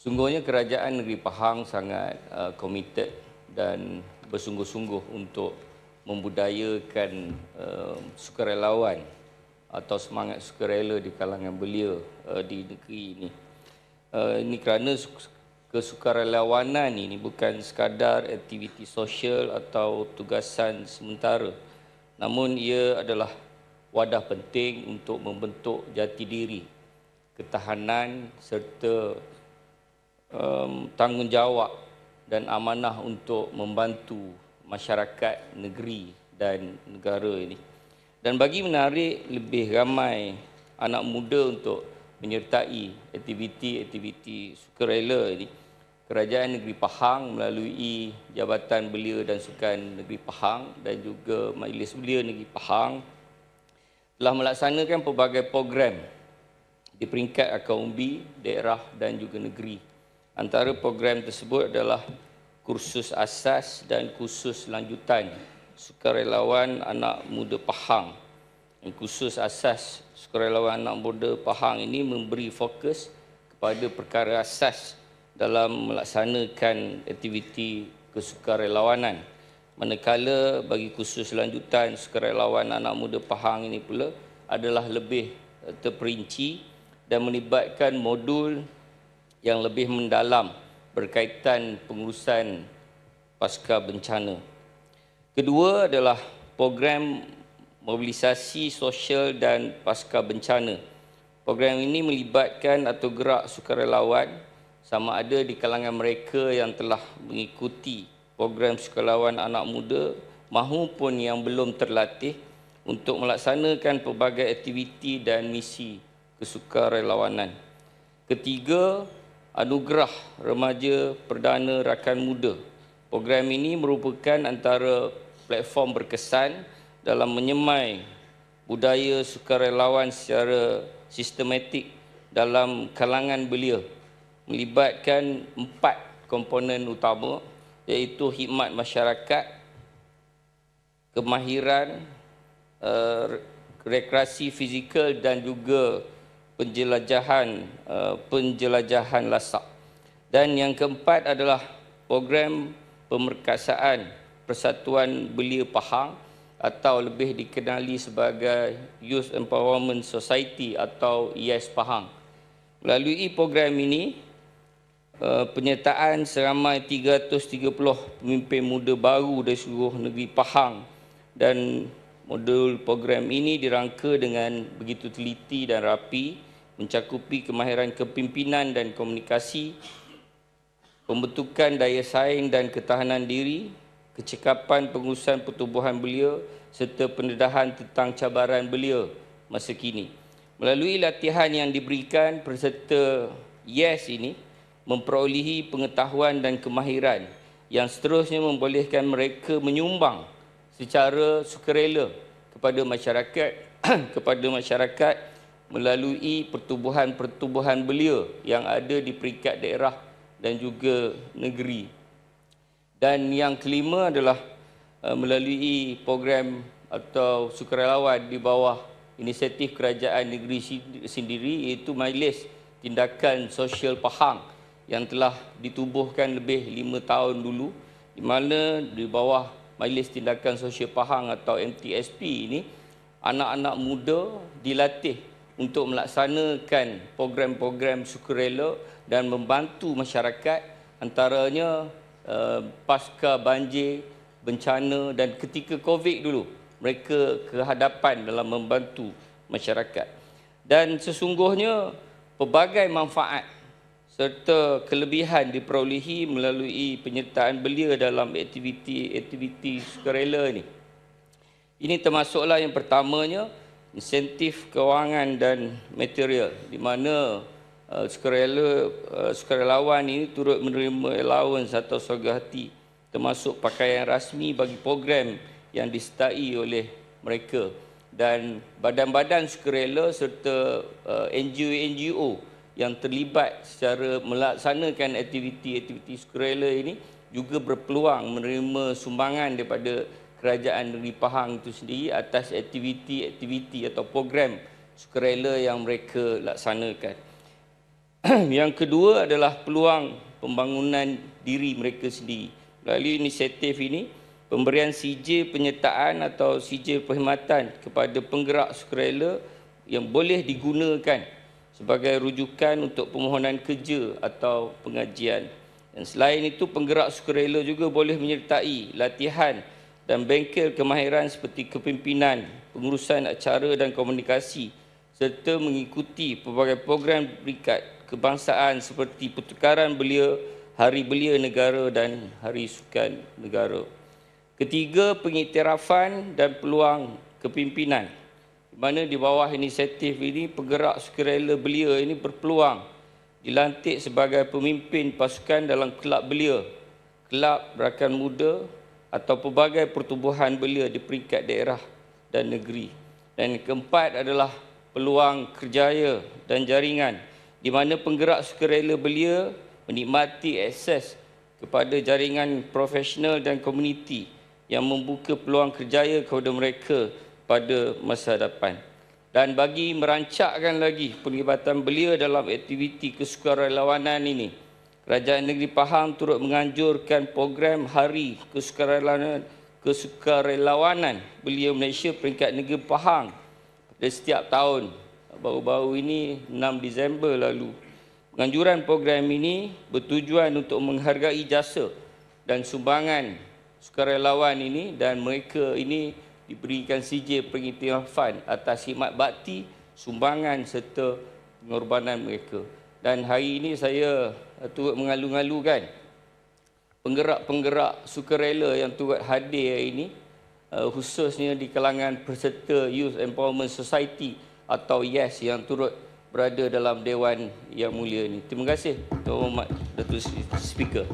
Sungguhnya kerajaan negeri Pahang sangat uh, committed dan bersungguh-sungguh untuk membudayakan uh, sukarelawan atau semangat sukarela di kalangan belia uh, di negeri ini. Uh, ini kerana kesukarelawanan ini bukan sekadar aktiviti sosial atau tugasan sementara. Namun ia adalah wadah penting untuk membentuk jati diri, ketahanan serta um, tanggungjawab dan amanah untuk membantu masyarakat negeri dan negara ini. Dan bagi menarik lebih ramai anak muda untuk menyertai aktiviti-aktiviti sukarela ini, Kerajaan Negeri Pahang melalui Jabatan Belia dan Sukan Negeri Pahang dan juga Majlis Belia Negeri Pahang telah melaksanakan pelbagai program di peringkat akar umbi, daerah dan juga negeri Antara program tersebut adalah kursus asas dan kursus lanjutan sukarelawan anak muda Pahang. Kursus asas sukarelawan anak muda Pahang ini memberi fokus kepada perkara asas dalam melaksanakan aktiviti kesukarelawanan. Manakala bagi kursus lanjutan sukarelawan anak muda Pahang ini pula adalah lebih terperinci dan melibatkan modul yang lebih mendalam berkaitan pengurusan pasca bencana. Kedua adalah program mobilisasi sosial dan pasca bencana. Program ini melibatkan atau gerak sukarelawan sama ada di kalangan mereka yang telah mengikuti program sukarelawan anak muda mahupun yang belum terlatih untuk melaksanakan pelbagai aktiviti dan misi kesukarelawanan. Ketiga, Anugerah Remaja Perdana Rakan Muda. Program ini merupakan antara platform berkesan dalam menyemai budaya sukarelawan secara sistematik dalam kalangan belia melibatkan empat komponen utama iaitu khidmat masyarakat, kemahiran, uh, rekreasi fizikal dan juga penjelajahan uh, penjelajahan lasak. Dan yang keempat adalah program pemerkasaan Persatuan Belia Pahang atau lebih dikenali sebagai Youth Empowerment Society atau YES Pahang. Melalui program ini, uh, penyertaan seramai 330 pemimpin muda baru dari seluruh negeri Pahang dan modul program ini dirangka dengan begitu teliti dan rapi mencakupi kemahiran kepimpinan dan komunikasi, pembentukan daya saing dan ketahanan diri, kecekapan pengurusan pertubuhan belia serta pendedahan tentang cabaran belia masa kini. Melalui latihan yang diberikan, peserta YES ini memperolehi pengetahuan dan kemahiran yang seterusnya membolehkan mereka menyumbang secara sukarela kepada masyarakat kepada masyarakat melalui pertubuhan-pertubuhan belia yang ada di peringkat daerah dan juga negeri. Dan yang kelima adalah uh, melalui program atau sukarelawan di bawah inisiatif kerajaan negeri sendiri iaitu Majlis Tindakan Sosial Pahang yang telah ditubuhkan lebih lima tahun dulu di mana di bawah Majlis Tindakan Sosial Pahang atau MTSP ini anak-anak muda dilatih untuk melaksanakan program-program sukarela dan membantu masyarakat antaranya uh, pasca banjir, bencana dan ketika Covid dulu mereka kehadapan dalam membantu masyarakat. Dan sesungguhnya pelbagai manfaat serta kelebihan diperolehi melalui penyertaan belia dalam aktiviti-aktiviti sukarela ini. Ini termasuklah yang pertamanya insentif kewangan dan material di mana uh, sukarela uh, sukarelawan ini turut menerima allowance atau soga hati termasuk pakaian rasmi bagi program yang disertai oleh mereka. Dan badan-badan sukarela serta uh, NGO-NGO yang terlibat secara melaksanakan aktiviti-aktiviti sukarela ini juga berpeluang menerima sumbangan daripada kerajaan negeri Pahang itu sendiri atas aktiviti-aktiviti atau program sukarela yang mereka laksanakan. yang kedua adalah peluang pembangunan diri mereka sendiri. Melalui inisiatif ini, pemberian CJ penyertaan atau CJ perkhidmatan kepada penggerak sukarela yang boleh digunakan sebagai rujukan untuk permohonan kerja atau pengajian. Dan selain itu, penggerak sukarela juga boleh menyertai latihan dan bengkel kemahiran seperti kepimpinan, pengurusan acara dan komunikasi serta mengikuti pelbagai program berikat kebangsaan seperti pertukaran belia, hari belia negara dan hari sukan negara. Ketiga, pengiktirafan dan peluang kepimpinan di mana di bawah inisiatif ini penggerak sukarela belia ini berpeluang dilantik sebagai pemimpin pasukan dalam kelab belia, kelab rakan muda atau pelbagai pertubuhan belia di peringkat daerah dan negeri. Dan keempat adalah peluang kerjaya dan jaringan di mana penggerak sukarela belia menikmati akses kepada jaringan profesional dan komuniti yang membuka peluang kerjaya kepada mereka pada masa depan. Dan bagi merancakkan lagi penglibatan belia dalam aktiviti kesukarelawanan ini, Kerajaan Negeri Pahang turut menganjurkan program Hari Kesukarelawanan, Kesukarelawanan Belia Malaysia peringkat negeri Pahang pada setiap tahun. Baru-baru ini 6 Disember lalu. Penganjuran program ini bertujuan untuk menghargai jasa dan sumbangan sukarelawan ini dan mereka ini diberikan CJ pengiktirafan atas khidmat bakti, sumbangan serta pengorbanan mereka. Dan hari ini saya turut mengalu-alukan penggerak-penggerak sukarela yang turut hadir hari ini uh, khususnya di kalangan peserta Youth Empowerment Society atau YES yang turut berada dalam Dewan Yang Mulia ini. Terima kasih Tuan Muhammad Datuk Speaker.